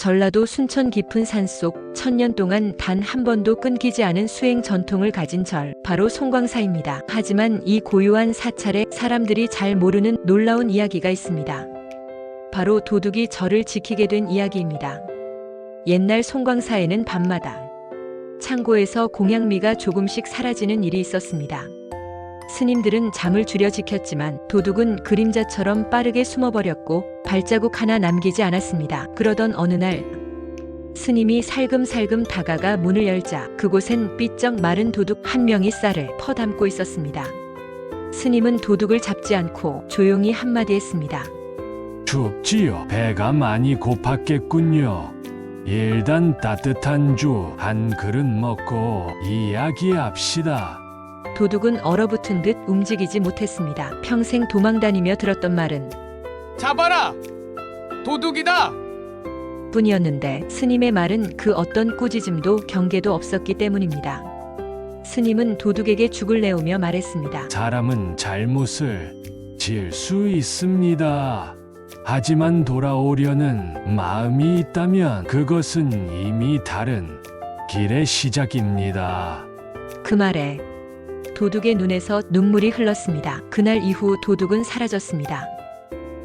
전라도 순천 깊은 산속 천년 동안 단 한 번도 끊기지 않은 수행 전통을 가진 절, 바로 송광사입니다. 하지만 이 고유한 사찰에 사람들이 잘 모르는 놀라운 이야기가 있습니다. 바로 도둑이 절을 지키게 된 이야기입니다. 옛날 송광사에는 밤마다 창고에서 공양미가 조금씩 사라지는 일이 있었습니다. 스님들은 잠을 줄여 지켰지만 도둑은 그림자처럼 빠르게 숨어버렸고 발자국 하나 남기지 않았습니다. 그러던 어느 날 스님이 살금살금 다가가 문을 열자 그곳엔 삐쩍 마른 도둑 한 명이 쌀을 퍼담고 있었습니다. 스님은 도둑을 잡지 않고 조용히 한마디 했습니다. 춥지요. 배가 많이 고팠겠군요. 일단 따뜻한 주한 그릇 먹고 이야기합시다. 도둑은 얼어붙은 듯 움직이지 못했습니다. 평생 도망다니며 들었던 말은 잡아라! 도둑이다! 뿐이었는데 스님의 말은 그 어떤 꾸짖음도 경계도 없었기 때문입니다. 스님은 도둑에게 죽을 내오며 말했습니다. 사람은 잘못을 지을 수 있습니다. 하지만 돌아오려는 마음이 있다면 그것은 이미 다른 길의 시작입니다. 그 말에 도둑의 눈에서 눈물이 흘렀습니다. 그날 이후 도둑은 사라졌습니다.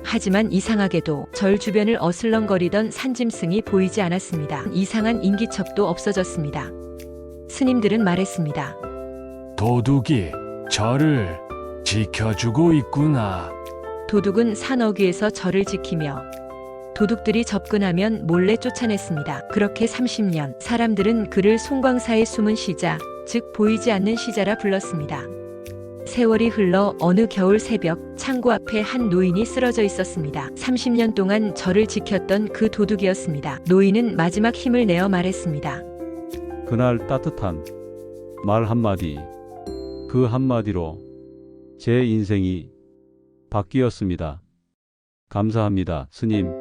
하지만 이상하게도 절 주변을 어슬렁거리던 산짐승이 보이지 않았습니다. 이상한 인기척도 없어졌습니다. 스님들은 말했습니다. 도둑이 저를 지켜주고 있구나. 도둑은 산 어귀에서 절을 지키며 도둑들이 접근하면 몰래 쫓아냈습니다. 그렇게 30년 사람들은 그를 송광사의 숨은 시자, 즉 보이지 않는 시자라 불렀습니다. 세월이 흘러 어느 겨울 새벽 창고 앞에 한 노인이 쓰러져 있었습니다. 30년 동안 절을 지켰던 그 도둑이었습니다. 노인은 마지막 힘을 내어 말했습니다. 그날 따뜻한 말 한마디, 그 한마디로 제 인생이 바뀌었습니다. 감사합니다, 스님.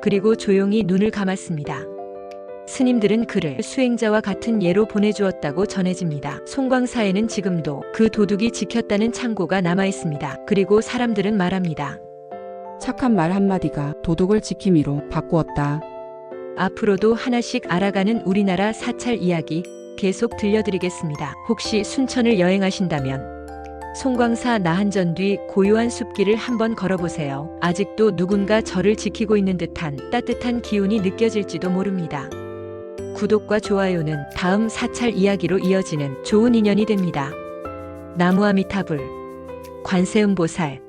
그리고 조용히 눈을 감았습니다. 스님들은 그를 수행자와 같은 예로 보내주었다고 전해집니다. 송광사에는 지금도 그 도둑이 지켰다는 창고가 남아 있습니다. 그리고 사람들은 말합니다. 착한 말 한마디가 도둑을 지킴이로 바꾸었다. 앞으로도 하나씩 알아가는 우리나라 사찰 이야기 계속 들려드리겠습니다. 혹시 순천을 여행하신다면 송광사 나한전 뒤 고요한 숲길을 한번 걸어보세요. 아직도 누군가 저를 지키고 있는 듯한 따뜻한 기운이 느껴질지도 모릅니다. 구독과 좋아요는 다음 사찰 이야기로 이어지는 좋은 인연이 됩니다. 나무아미타불 관세음보살